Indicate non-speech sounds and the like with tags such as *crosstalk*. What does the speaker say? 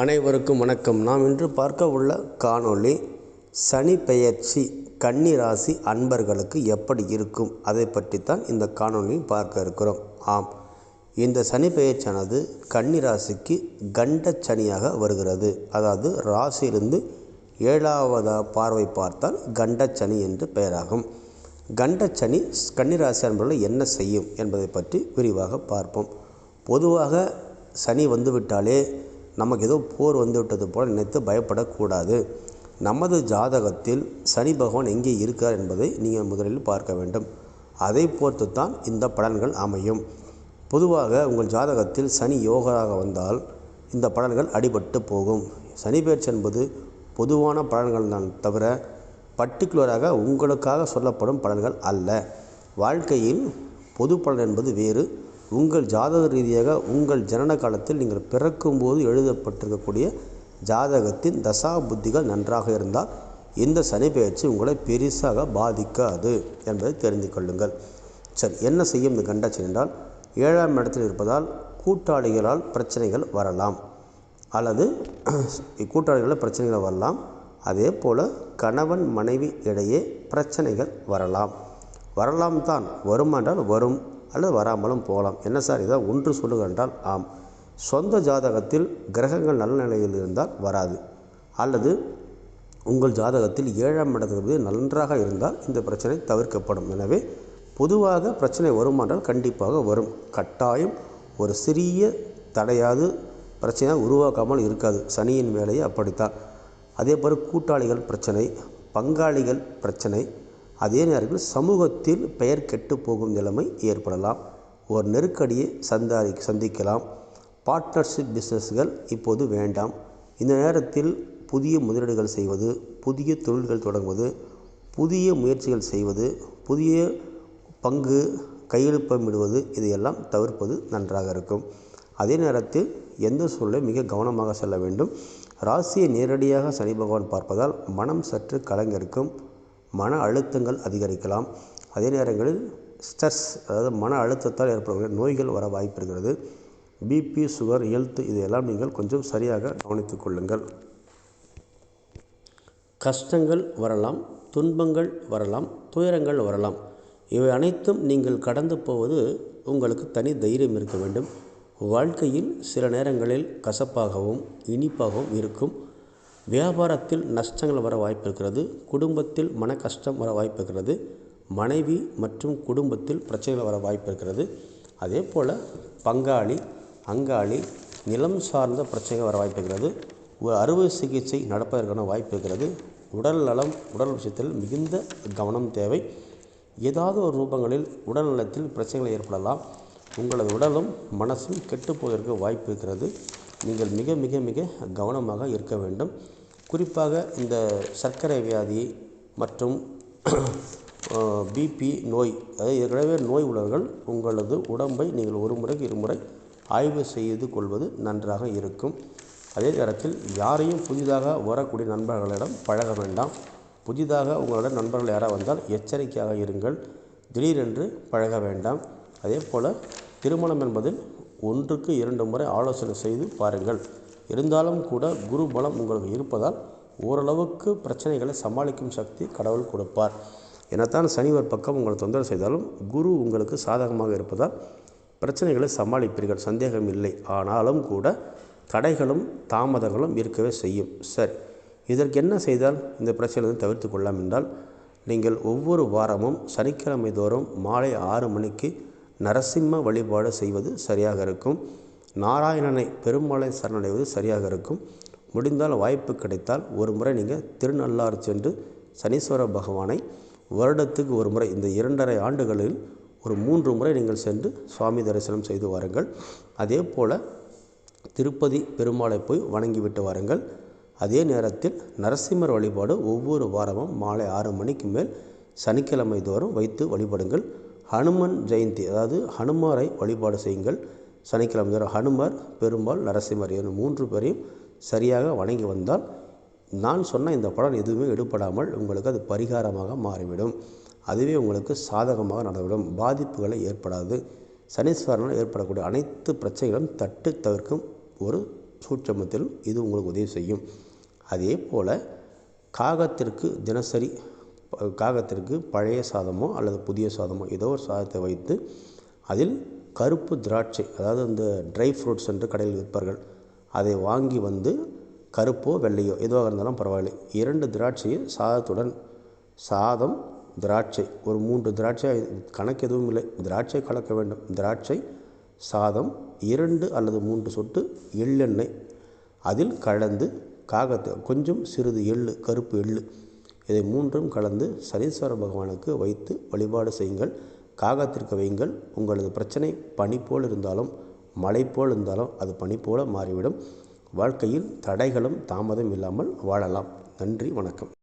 அனைவருக்கும் வணக்கம். நாம் இன்று பார்க்க உள்ள காணொளி சனி பெயர்ச்சி கன்னி ராசி அன்பர்களுக்கு எப்படி இருக்கும்? அதை பற்றித்தான் இந்த காணொளியில் பார்க்க இருக்கிறோம். ஆம். இந்த சனி பெயர்ச்சியானது கன்னி ராசிக்கு கண்ட சனியாக வருகிறது. அதாவது ராசியிலிருந்து ஏழாவதாக பார்வை பார்த்தால் கண்ட சனி என்று பெயராகும். கண்டச்சனி கன்னிராசி அன்பர்கள் என்ன செய்யும் என்பதை பற்றி விரிவாக பார்ப்போம். பொதுவாக சனி வந்துவிட்டாலே நமக்கு ஏதோ போர் வந்துவிட்டது போல் நினைத்து பயப்படக்கூடாது. நமது ஜாதகத்தில் சனி பகவான் எங்கே இருக்கார் என்பதை நீங்கள் முதலில் பார்க்க வேண்டும். அதை பொறுத்து தான் இந்த பலன்கள் அமையும். பொதுவாக உங்கள் ஜாதகத்தில் சனி யோகராக வந்தால் இந்த பலன்கள் அடிபட்டு போகும். சனி பெயர்ச்சி என்பது பொதுவான பலன்கள் தான் தவிர பர்டிகுலராக உங்களுக்காக சொல்லப்படும் பலன்கள் அல்ல. வாழ்க்கையில் பொது பலன் என்பது வேறு உங்கள் ஜாதக ரீதியாக உங்கள் ஜனன காலத்தில் நீங்கள் பிறக்கும்போது எழுதப்பட்டிருக்கக்கூடிய ஜாதகத்தின் தசா புத்திகள் நன்றாக இருந்தால் இந்த சனி பெயர்ச்சி உங்களை பெரிசாக பாதிக்காது என்பதை தெரிந்து கொள்ளுங்கள். சரி என்ன செய்யும்? இந்த கண்டாச்சி என்றால் ஏழாம் இடத்தில் இருப்பதால் கூட்டாளிகளால் பிரச்சனைகள் வரலாம். அல்லது *clears throat* கூட்டாளிகளால் பிரச்சனைகள் வரலாம். அதே போல் கணவன் மனைவி இடையே பிரச்சனைகள் வரலாம். வரலாம் தான். வருமானால் வரும். அல்லது வராமலும் போகலாம். என்ன சார்? இதை ஒன்று சொல்லுங்கள் என்றால் ஆம். சொந்த ஜாதகத்தில் கிரகங்கள் நல்ல நிலையில் இருந்தால் வராது. அல்லது உங்கள் ஜாதகத்தில் ஏழாம் இடத்திலிருந்து நன்றாக இருந்தால் இந்த பிரச்சனை தவிர்க்கப்படும். எனவே பொதுவாக பிரச்சனை வருமானால் கண்டிப்பாக வரும். கட்டாயம் ஒரு சிறிய தடையாது பிரச்சனை உருவாக்காமல் இருக்காது. சனியின் வேலையை அப்படித்தான். அதே போல் கூட்டாளிகள் பிரச்சனை பங்காளிகள் பிரச்சனை அதே நேரத்தில் சமூகத்தில் பெயர் கெட்டு போகும் நிலைமை ஏற்படலாம். ஒரு நெருக்கடியை சந்தாரி சந்திக்கலாம். பார்ட்னர்ஷிப் பிஸ்னஸ்கள் இப்போது வேண்டாம். இந்த நேரத்தில் புதிய முதலீடுகள் செய்வது புதிய தொழில்கள் தொடங்குவது புதிய முயற்சிகள் செய்வது புதிய பங்கு கையெழுப்பமிடுவது இதையெல்லாம் தவிர்ப்பது நன்றாக இருக்கும். அதே நேரத்தில் எந்த சூழலை மிக கவனமாக செல்ல வேண்டும்? ராசியை நேரடியாக சனி பகவான் பார்ப்பதால் மனம் சற்று கலங்கிருக்கும் மன அழுத்தங்கள் அதிகரிக்கலாம். அதே நேரங்களில் ஸ்ட்ரெஸ் அதாவது மன அழுத்தத்தால் ஏற்படக்கூடிய நோய்கள் வர வாய்ப்பு இருக்கிறது. பிபி சுகர் ஹெல்த் இதையெல்லாம் நீங்கள் கொஞ்சம் சரியாக கவனித்துக் கொள்ளுங்கள். கஷ்டங்கள் வரலாம் துன்பங்கள் வரலாம் துயரங்கள் வரலாம். இவை அனைத்தும் நீங்கள் கடந்து போவது உங்களுக்கு தனி தைரியம் இருக்க வேண்டும். வாழ்க்கையில் சில நேரங்களில் கசப்பாகவும் இனிப்பாகவும் இருக்கும். வியாபாரத்தில் நஷ்டங்கள் வர வாய்ப்பு இருக்கிறது குடும்பத்தில் மன கஷ்டம் வர வாய்ப்பு இருக்கிறது மனைவி மற்றும் குடும்பத்தில் பிரச்சனைகள் வர வாய்ப்பு இருக்கிறது அதே போல் பங்காளி அங்காளி நிலம் சார்ந்த பிரச்சனைகள் வர வாய்ப்பு இருக்கிறது ஒரு அறுவை சிகிச்சை நடப்பதற்கான வாய்ப்பு இருக்கிறது உடல் நலம் உடல் விஷயத்தில் மிகுந்த கவனம் தேவை. ஏதாவது ஒரு ரூபங்களில் உடல் நலத்தில் பிரச்சனைகள் ஏற்படலாம். உங்களது உடலும் மனசும் கெட்டுப்போவதற்கு வாய்ப்பு இருக்கிறது நீங்கள் மிக மிக மிக கவனமாக இருக்க வேண்டும். குறிப்பாக இந்த சர்க்கரை வியாதி மற்றும் பிபி நோய் அதாவது ஏற்கனவே நோய் உள்ளவர்கள் உங்களது உடம்பை நீங்கள் ஒரு முறைக்கு இருமுறை ஆய்வு செய்து கொள்வது நன்றாக இருக்கும். அதே நேரத்தில் யாரையும் புதிதாக வரக்கூடிய நண்பர்களிடம் பழக வேண்டாம். புதிதாக உங்களிடம் நண்பர்கள் யாராக வந்தால் எச்சரிக்கையாக இருங்கள். திடீரென்று பழக வேண்டாம். அதே போல் திருமணம் என்பதில் ஒன்றுக்கு இரண்டு முறை ஆலோசனை செய்து பாருங்கள். இருந்தாலும் கூட குரு பலம் உங்களுக்கு இருப்பதால் ஓரளவுக்கு பிரச்சனைகளை சமாளிக்கும் சக்தி கடவுள் கொடுப்பார். என்னத்தான் சனி ஒரு பக்கம் உங்களை தொந்தரவு செய்தாலும் குரு உங்களுக்கு சாதகமாக இருப்பதால் பிரச்சனைகளை சமாளிப்பீர்கள் சந்தேகம் இல்லை. ஆனாலும் கூட தடைகளும் தாமதங்களும் இருக்கவே செய்யும். சரி இதற்கு என்ன செய்தால் இந்த பிரச்சனையை தவிர்த்து கொள்ளலாம் என்றால் நீங்கள் ஒவ்வொரு வாரமும் சனிக்கிழமை தோறும் மாலை ஆறு மணிக்கு நரசிம்ம வழிபாடு செய்வது சரியாக இருக்கும். நாராயணனை பெருமாளை சரணடைவது சரியாக இருக்கும். முடிந்தால் வாய்ப்பு கிடைத்தால் ஒரு முறை நீங்கள் திருநள்ளாறு சென்று சனீஸ்வர பகவானை வருடத்துக்கு ஒரு முறை இந்த இரண்டரை ஆண்டுகளில் ஒரு மூன்று முறை நீங்கள் சென்று சுவாமி தரிசனம் செய்து வாருங்கள். அதே போல் திருப்பதி பெருமாளை போய் வணங்கிவிட்டு வாருங்கள். அதே நேரத்தில் நரசிம்மர் வழிபாடு ஒவ்வொரு வாரமும் மாலை ஆறு மணிக்கு மேல் சனிக்கிழமை தோறும் வைத்து வழிபடுங்கள். ஹனுமன் ஜெயந்தி அதாவது ஹனுமாரை வழிபாடு செய்யுங்கள். சனிக்கிழமை தோறும் ஹனுமார் பெருமாள் நரசிம்மர் என மூன்று பேரையும் சரியாக வணங்கி வந்தால் நான் சொன்ன இந்த பலன் எதுவுமே எடுபடாமல் உங்களுக்கு அது பரிகாரமாக மாறிவிடும். அதுவே உங்களுக்கு சாதகமாக நடந்துவிடும். பாதிப்புகளை ஏற்படாது. சனீஸ்வரனால் ஏற்படக்கூடிய அனைத்து பிரச்சனைகளும் தட்டு தவிர்க்கும் ஒரு சூட்சமத்தில் இது உங்களுக்கு உதவி செய்யும். அதே போல் காகத்திற்கு தினசரி காகத்திற்கு பழைய சாதமோ அல்லது புதிய சாதமோ ஏதோ ஒரு சாதத்தை வைத்து அதில் கருப்பு திராட்சை அதாவது அந்த ட்ரை ஃப்ரூட்ஸ் என்று கடையில் விற்பார்கள் அதை வாங்கி வந்து கருப்போ வெள்ளையோ எதுவாக இருந்தாலும் பரவாயில்லை. இரண்டு திராட்சையை சாதத்துடன் சாதம் திராட்சை ஒரு மூன்று திராட்சை கணக்கு எதுவும் இல்லை. திராட்சை கலக்க வேண்டும். திராட்சை சாதம் இரண்டு அல்லது மூன்று சொட்டு எள்ளெண்ணெய். அதில் கலந்து காகத்தை கொஞ்சம் சிறிது எள்ளு கருப்பு எள்ளு இதை மூன்றும் கலந்து சனீஸ்வர பகவானுக்கு வைத்து வழிபாடு செய்யுங்கள். காகத்திற்கு வையுங்கள். உங்களது பிரச்சனை பனி போல் இருந்தாலும் மழை போல் இருந்தாலும் அது பனி போல மாறிவிடும். வாழ்க்கையில் தடைகளும் தாமதம் இல்லாமல் வாழலாம். நன்றி வணக்கம்.